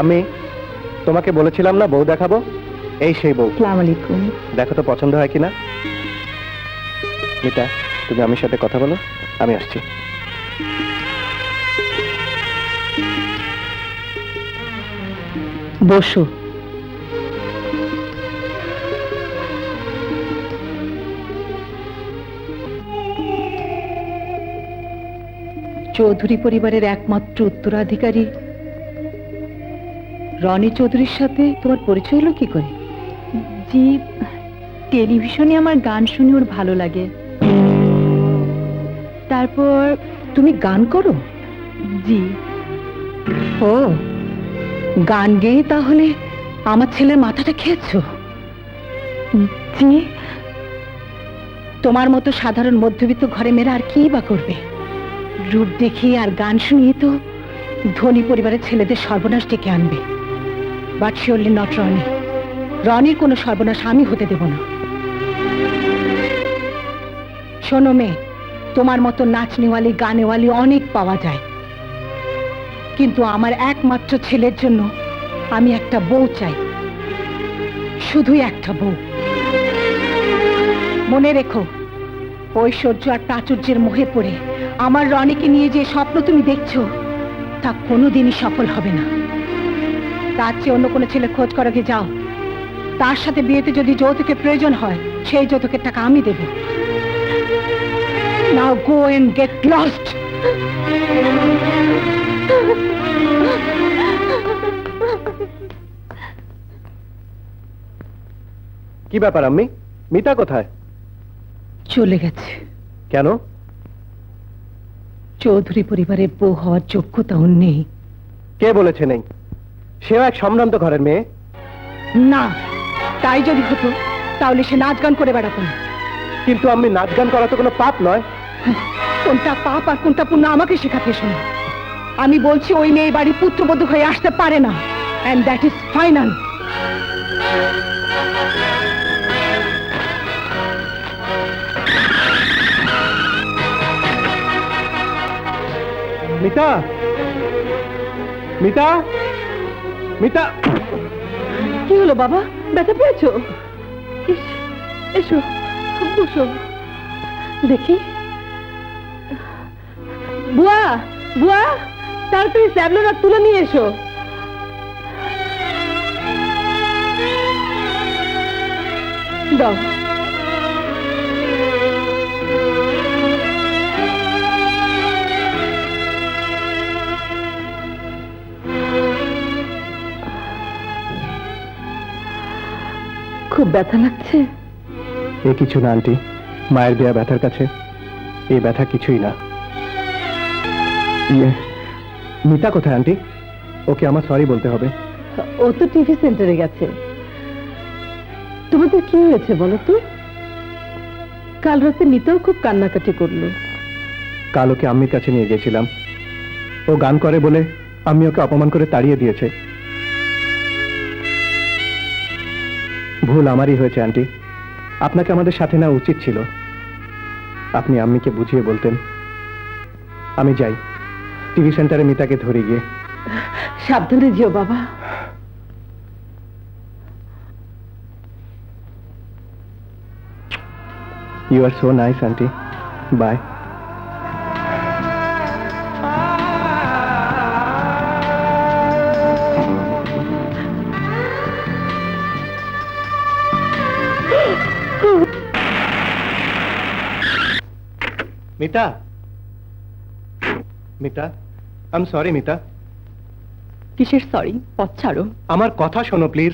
আমি তোমাকে বলেছিলাম না বউ দেখাবো? এই সেই বউ। আসসালামু আলাইকুম। দেখো তো পছন্দ হয় কিনা? মিতা তুমি আমার সাথে কথা বলো আমি আসছি। বসো। চৌধুরী পরিবারের একমাত্র উত্তরাধিকারী রনি চৌধুরীর সাথে তোমার পরিচয় হলো কি করে? জি টেলিভিশনে আমার গান শুনে ওর ভালো লাগে। তারপর তুমি গান করো? জি। ও গান গেয়ে তাহলে আমার ছেলের মাথাটা খেয়েছো? জি। তোমার মতো সাধারণ মধ্যবিত্ত ঘরে মেয়েরা আর কি বা করবে? রূপ দেখিয়ে আর গান শুনিয়ে তো ধনী পরিবারের ছেলেদের সর্বনাশ ডেকে আনবে। বাট শিওরলি নট রনি রনির কোনো সর্বনাশ আমি হতে দেব না। শোনো মেয়ে, তোমার মতো নাচনেওয়ালি, গানেওয়ালি অনেক পাওয়া যায়। কিন্তু আমার একমাত্র ছেলের জন্য আমি একটা বউ চাই। শুধুই একটা বউ। মনে রেখো, ঐশ্বর্য আর প্রাচুর্যের মোহে পড়ে আমার রনিকে নিয়ে যে স্বপ্ন তুমি দেখছ, তা কোনোদিনই সফল হবে না। তার চেয়ে অন্য কোনো ছেলে খোঁজ করাকে যাও। তার সাথে বিয়েতে যদি যৌতুকের প্রয়োজন হয় সেই যৌতুকের টাকা আমি দেব। Now go and get lost কি ব্যাপার আম্মি? মিতা কোথায়? চলে গেছে। কেন? চৌধুরী পরিবারের বউ হওয়ার যোগ্যতা ওর নেই। কে বলেছে নেই? সেও এক সম্ভ্রান্ত ঘরের মেয়ে। না তাই যদি হতো তাহলে সে নাচ গান করে বেড়াতো না। কিন্তু আমি নাচ গান করা তো কোনো পাপ নয়। কোনটা পাপ আর কোনটা পুণ্য আমাকে শেখাতে শোনো। আমি বলছি ওই মেয়ে বাড়ি পুত্রবধূ হয়ে আসতে পারে না। And that is final Mita? Mita? Mita! কি হলো বাবা? ব্যথা পেয়েছ? এসো, বসো। দেখি। বুয়া বুয়া, তাড়াতাড়ি স্যাবলোরা তুলে নিয়ে এসো। দাও। খুব ব্যথা লাগছে। এ কিছু না আন্টি। মায়ের দেয়া ব্যথার কাছে এই ব্যথা কিছুই না। ইয়ে মিতা কোথায় আন্টি? ওকে আমার সরি বলতে হবে। ও তো টিভি সেন্টারে গেছে। তোমাদের কি হয়েছে বলো তো? কাল রাতে নিতেও খুব কান্নাকাটি করল। কাল ওকে আম্মির কাছে নিয়ে গেছিলাম। ও গান করে বলে আমি ওকে অপমান করে তাড়িয়ে দিয়েছে। ভুল আমারই হয়েছে আন্টি। আপনাকে আমাদের সাথে নেওয়া উচিত ছিল। আপনি আম্মিকে বুঝিয়ে বলতেন আমি যাই। টিভি সেন্টারে মিতাকে ধরে গিয়ে। সাবধানে যেও বাবা। You are so nice auntie. Bye Mita? Mita? I'm sorry Mita. কিসের সরি পথ ছাড়ো। আমার কথা শোনো প্লিজ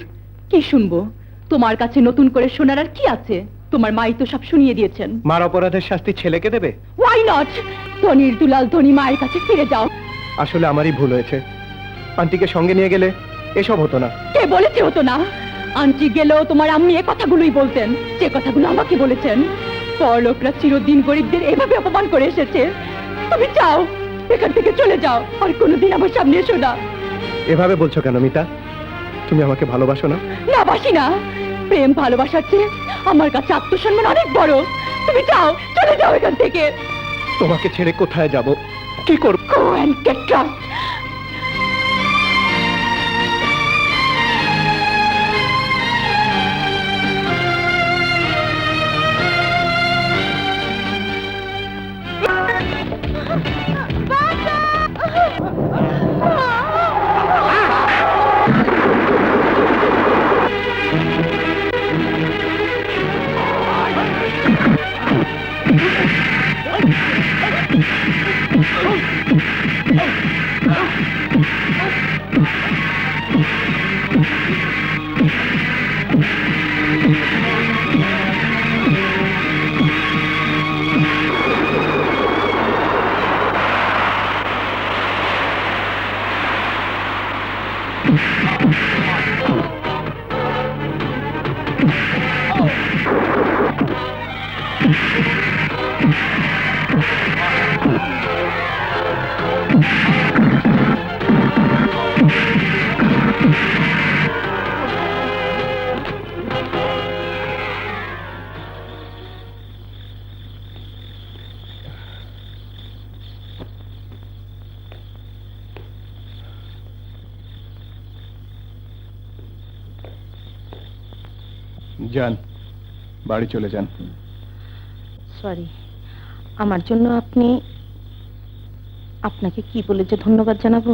কি শুনব? তোমার কাছে নতুন করে শোনার আর কি আছে? তোমার মাই তো সব শুনিয়ে দিয়েছেন। মার অপরাধের শাস্তি ছেলেকে দেবে? ওয়াই নট ধনির দুলাল ধনী মায়ের কাছে ফিরে যাও। আসলে আমারই ভুল হয়েছে। আন্টিকে সঙ্গে নিয়ে গেলে এসব হতো না। কে বলেছে হতো না? আন্টি গেলেও তোমার আম্মি এ কথাগুলোই বলতেন। যে কথাগুলো আমাকে বলেছেন। পরলোকরা চিরদিন গরিবদের এভাবে অপমান করে এসেছে। তুমি যাও এখান থেকে চলে যাও আর কোনোদিন আমার সামনে এসো না। এভাবে বলছো কেন মিতা? তুমি আমাকে ভালোবাসো না? না বাসি না। প্রেম ভালোবাসার চেয়ে আমার কাছে আত্মসম্মান অনেক বড়। তুমি যাও চলে যাও এখান থেকে। তোমাকে ছেড়ে কোথায় যাব? কি করব? And get Oh. যান। বাড়ি চলে যান। সরি আমার জন্য আপনি আপনাকে কি বলে যে ধন্যবাদ জানাব?